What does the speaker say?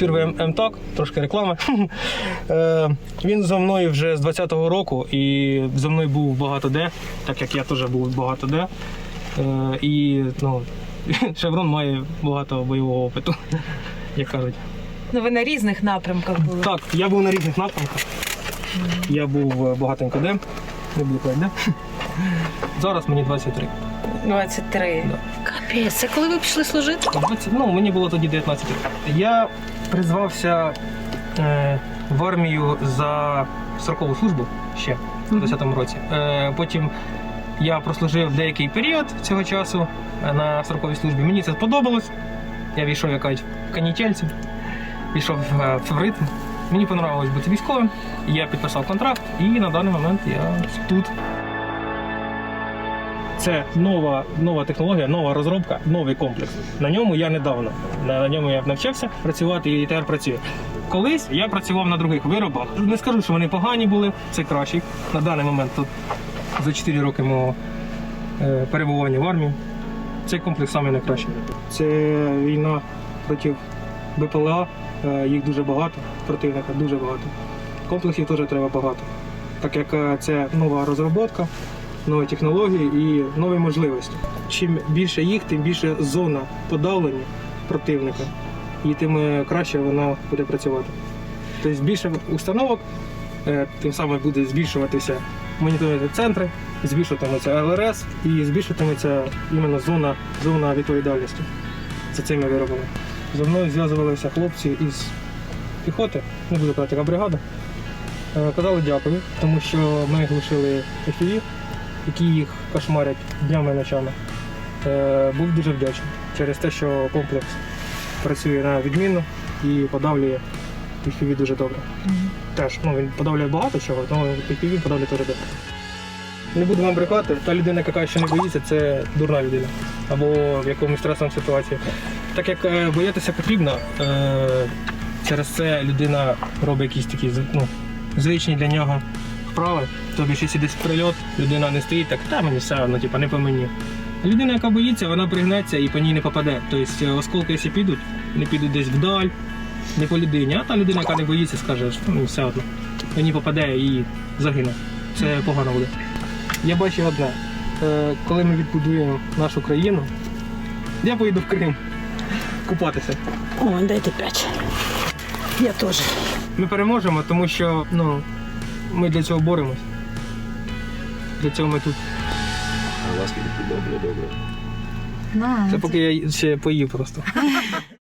фірми МТАК, трошки реклами. Е, Він зо мною вже з 20-го року і зо мною був багато де, так як я теж був багато де. Е, І ну, шеврон має багато бойового опиту, як кажуть. Ну ви на різних напрямках були. Так, я був на різних напрямках. Я був е, багатенько де, не буду казати де. Зараз мені 23. 23. Да. Капець, це коли ви пішли служити? 20, ну, мені було тоді 19 років. Я призвався е, в армію за строкову службу ще в 20-му році. Е, потім я прослужив деякий період цього часу е, на строковій службі. Мені це сподобалось. Я війшов якась в канітельці, війшов е, в ритм. Мені понравилось бути військовим. Я підписав контракт, і на даний момент я тут. Це нова, нова технологія, нова розробка, новий комплекс. На ньому я недавно. На ньому я навчився працювати і тепер працюю. Колись я працював на других виробах. Не скажу, що вони погані були, це кращі. На даний момент тут за 4 роки мого е, перебування в армії. Цей комплекс саме найкращий. Це війна проти БПЛА, е, їх дуже багато, противника дуже багато. Комплексів теж треба багато. Так як е, це нова розробка, нові технології і нові можливості. Чим більше їх, тим більше зона подавлення противника, і тим е, краще вона буде працювати. Тобто більше установок, е, тим самим буде збільшуватися моніторингові центри, збільшуватиметься ЛРС і збільшуватиметься іменно зона, зона відповідальності за цими виробами. Зі мною зв'язувалися хлопці із піхоти, не буду казати, яка бригада. Е, Казали дякую, тому що ми глушили FPV, які їх кошмарять днями і ночами. Е, Був дуже вдячний через те, що комплекс працює на відмінно і подавлює FPV дуже добре. Теж ну, він подавлює багато чого, але FPV подавлює дуже добре. Не буду вам брехати, та людина, яка ще не боїться, це дурна людина. Або в якомусь стресовій ситуації. Так як е, боятися потрібно, е, через це людина робить якісь такі ну, звичні для нього вправи. Тобі щось десь прильот, людина не стоїть так, та мені все одно, типу, не по мені. Людина, яка боїться, вона пригнеться і по ній не попаде. Тобто е, осколки, якщо підуть, не підуть десь вдаль, не по людині. А та людина, яка не боїться, скаже, що ну, все одно. По ній попаде і загине. Це погано буде. Я бачу одне. Е, Коли ми відбудуємо нашу країну, я поїду в Крим купатися. Ой, дайте п'ять. Я теж. Ми переможемо, тому що ну, ми для цього боремось. Для цього ми тут. А у вас добре, добре. Це поки я ще поїв просто.